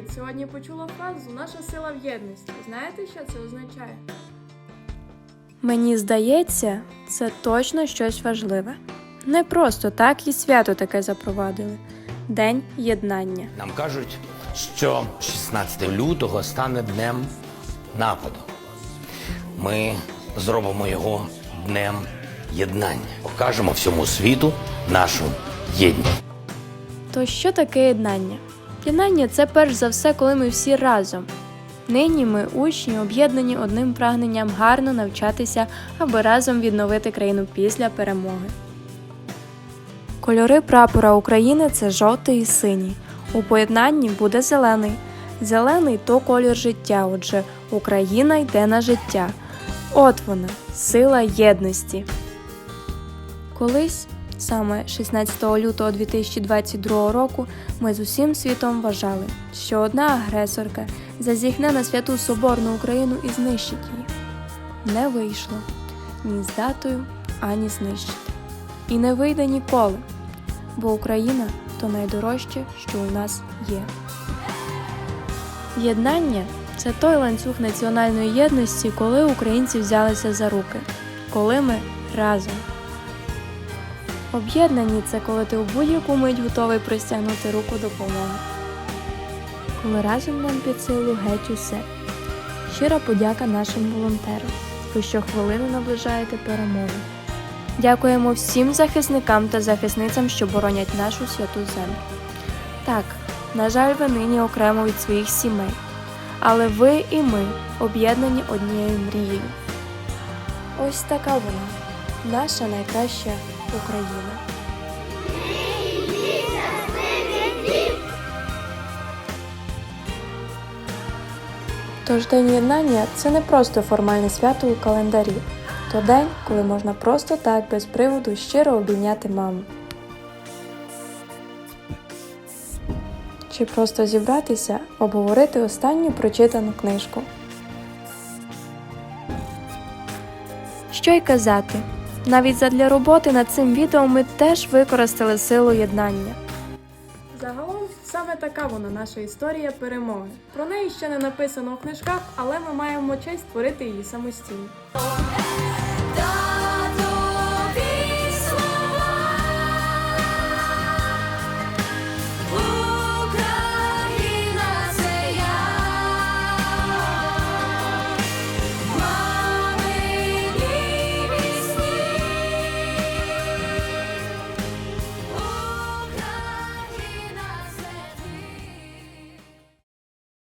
Привіт! Сьогодні почула фразу Наша сила в єдності. Знаєте, що це означає? Мені здається, це точно щось важливе. Не просто так і свято таке запровадили День єднання. Нам кажуть, що 16 лютого стане днем нападу. Ми зробимо його днем єднання. Покажемо всьому світу нашу єдність. То що таке єднання? Єднання це перш за все, коли ми всі разом. Нині ми учні об'єднані одним прагненням гарно навчатися, аби разом відновити країну після перемоги. Кольори прапора України це жовтий і синій. У поєднанні буде зелений. Зелений то колір життя, отже, Україна йде на життя. От вона, сила єдності. Колись, саме 16 лютого 2022 року, ми з усім світом вважали, що одна агресорка зазіхне на святу соборну Україну і знищить її. Не вийшло ні з датою, ані знищити. І не вийде ніколи, бо Україна то найдорожче, що у нас є. Єднання це той ланцюг національної єдності, коли українці взялися за руки, коли ми разом. Об'єднані це коли ти у будь-яку мить готовий простягнути руку допомоги. Коли разом нам під силу геть усе. Щира подяка нашим волонтерам. Ви щохвилини наближаєте перемогу. Дякуємо всім захисникам та захисницям, що боронять нашу святу землю. Так, на жаль, ви нині окремо від своїх сімей, але ви і ми об'єднані однією мрією. Ось така вона, наша найкраща Україна. Тож День єднання це не просто формальне свято у календарі, то день, коли можна просто так без приводу щиро обійняти маму. Чи просто зібратися, обговорити останню прочитану книжку. Що й казати, навіть задля роботи над цим відео ми теж використали силу єднання. Загалом саме така вона наша історія перемоги. Про неї ще не написано в книжках, але ми маємо честь творити її самостійно.